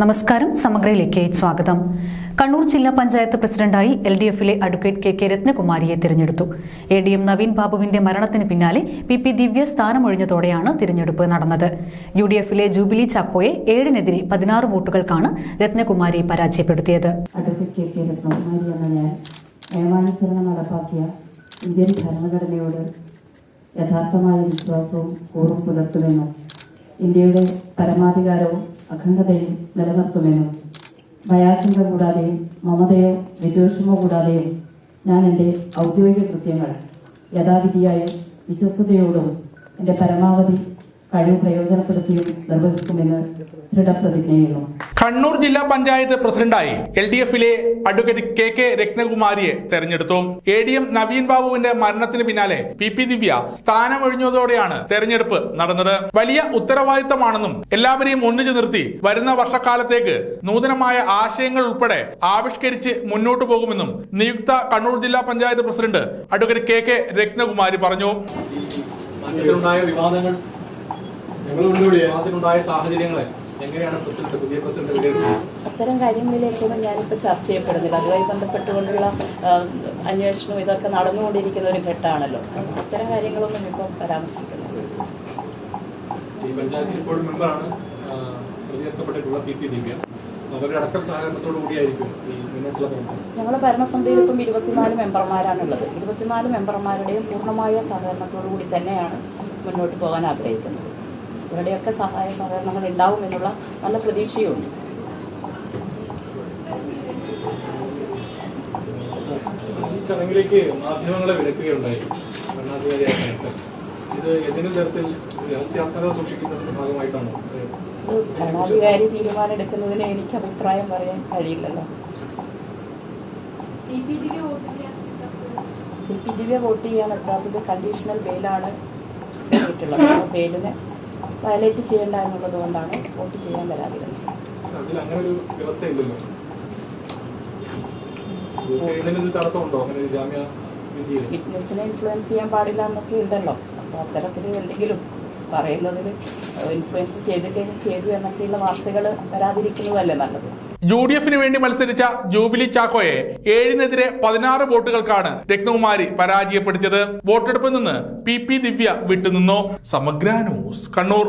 നമസ്കാരം സമഗ്രയിലേക്ക് സ്വാഗതം. കണ്ണൂർ ജില്ലാ പഞ്ചായത്ത് പ്രസിഡന്റായി എൽ ഡി എഫിലെ അഡ്വക്കേറ്റ് കെ കെ രത്നകുമാരിയെ തിരഞ്ഞെടുത്തു. എ ഡി എം നവീൻ ബാബുവിന്റെ മരണത്തിന് പിന്നാലെ പി പി ദിവ്യ സ്ഥാനമൊഴിഞ്ഞതോടെയാണ് തിരഞ്ഞെടുപ്പ് നടന്നത്. യു ഡി എഫിലെ ജൂബിലി ചാക്കോയെ ഏഴിനെതിരെ പതിനാറ് വോട്ടുകൾക്കാണ് രത്നകുമാരി പരാജയപ്പെടുത്തിയത് ഇന്ത്യൻ യഥാർത്ഥമായ വിശ്വാസവും ഇന്ത്യയുടെ പരമാധികാരവും അഖണ്ഡതയും നിലനിർത്തുമെന്നും ഭയാശങ്ക കൂടാതെയും മമതയോ വിദ്വേഷമോ കൂടാതെയും ഞാൻ എന്റെ ഔദ്യോഗിക കൃത്യങ്ങൾ യഥാവിധിയായും വിശ്വസ്തയോടും എന്റെ പരമാവധി കഴിവ് പ്രയോജനപ്പെടുത്തിയും നിർവഹിക്കുമെന്ന് ദൃഢപ്രതിജ്ഞ ചെയ്യുന്നു കണ്ണൂർ ജില്ലാ പഞ്ചായത്ത് പ്രസിഡന്റായി എൽ ഡി എഫിലെ അഡ്വക്കേറ്റ് കെ കെ രത്നകുമാരിയെ തെരഞ്ഞെടുത്തു. എ ഡി എം നവീൻ ബാബുവിന്റെ മരണത്തിന് പിന്നാലെ പി പി ദിവ്യ സ്ഥാനമൊഴിഞ്ഞതോടെയാണ് തെരഞ്ഞെടുപ്പ് നടന്നത്. വലിയ ഉത്തരവാദിത്തമാണെന്നും എല്ലാവരെയും ഒന്നിച്ചു നിർത്തി വരുന്ന വർഷക്കാലത്തേക്ക് നൂതനമായ ആശയങ്ങൾ ഉൾപ്പെടെ ആവിഷ്കരിച്ച് മുന്നോട്ടു പോകുമെന്നും നിയുക്ത കണ്ണൂർ ജില്ലാ panchayat president advocate K K Rathnakumari പറഞ്ഞു. വിവാദങ്ങൾ വിവാദത്തിലുണ്ടായ സാഹചര്യങ്ങളെ എങ്ങനെയാണ് പ്രസിഡന്റ് പുതിയ പ്രസിഡന്റ് വിലയിരുത്തുന്നത്? അത്തരം കാര്യങ്ങളിലേക്കൊന്നും ഞാനിപ്പോൾ ചർച്ച ചെയ്യപ്പെടുന്നില്ല. അതുമായി ബന്ധപ്പെട്ടുകൊണ്ടുള്ള അന്വേഷണം ഇതൊക്കെ നടന്നുകൊണ്ടിരിക്കുന്ന ഒരു ഘട്ടമാണല്ലോ. അത്തരം കാര്യങ്ങളൊന്നും ഇപ്പോൾ പരാമർശിക്കുന്നില്ല. ഈ പഞ്ചായത്തിൽ ഇപ്പോഴും മെമ്പറാണ് ആ, തിരഞ്ഞെടുക്കപ്പെട്ടിട്ടുള്ള പി പി ദിവ്യ. അവരുടെ അടക്കം സഹകരണത്തോടു കൂടിയായിരിക്കും ഈ മുന്നോട്ടുള്ള പ്രവർത്തനം. ഞങ്ങളുടെ ഭരണസമിതിയിൽ ഇപ്പം ഇരുപത്തിനാല് മെമ്പർമാരാണുള്ളത്. ഇരുപത്തിനാല് മെമ്പർമാരുടെയും പൂർണമായ സഹകരണത്തോടു കൂടി തന്നെയാണ് മുന്നോട്ട് പോകാൻ ആഗ്രഹിക്കുന്നത്. ഇവരുടെയൊക്കെ സഹായ സഹകരണങ്ങൾ ഉണ്ടാവും എന്നുള്ള നല്ല പ്രതീക്ഷയുണ്ട്. ചടങ്ങിലേക്ക് മാധ്യമങ്ങളെ വിലക്കുകയുണ്ടായി ഭരണാധികാരിയായിട്ട് ഇത് ഏതെങ്കിലും തരത്തിൽ രഹസ്യാത്മകത സൂക്ഷിക്കുന്നതിന്റെ ഭാഗമായിട്ടാണോ? ഇത് ഭരണാധികാരി തീരുമാനം എടുക്കുന്നതിന് എനിക്ക് അഭിപ്രായം പറയാൻ കഴിയില്ലല്ലോ. ഡി പി ദിവ്യ വോട്ട് ചെയ്യാൻ എത്താത്തത് കണ്ടീഷണൽ ബെയിലാണ് ബെയിലിനെ വയലേറ്റ് ചെയ്യേണ്ട എന്നുള്ളത് കൊണ്ടാണ് വോട്ട് ചെയ്യാൻ വരാതിരുന്നത്. ഫിറ്റ്നസിനെ ഇൻഫ്ലുവൻസ് ചെയ്യാൻ പാടില്ല എന്നൊക്കെ ഉണ്ടല്ലോ. അപ്പോൾ അത്തരത്തിൽ എന്തെങ്കിലും പറയുന്നതിൽ ഇൻഫ്ലുവൻസ് ചെയ്തിട്ട് ചെയ്തു എന്നൊക്കെയുള്ള വാർത്തകൾ വരാതിരിക്കുന്നതല്ലേ നല്ലത്? യു ഡി എഫിന് വേണ്ടി മത്സരിച്ച ജൂബിലി ചാക്കോയെ ഏഴിനെതിരെ പതിനാറ് വോട്ടുകൾക്കാണ് രത്നകുമാരി പരാജയപ്പെടുത്തിയത്. വോട്ടെടുപ്പിൽ നിന്ന് പി പി ദിവ്യ വിട്ടുനിന്നു. സമഗ്ര ന്യൂസ് കണ്ണൂർ.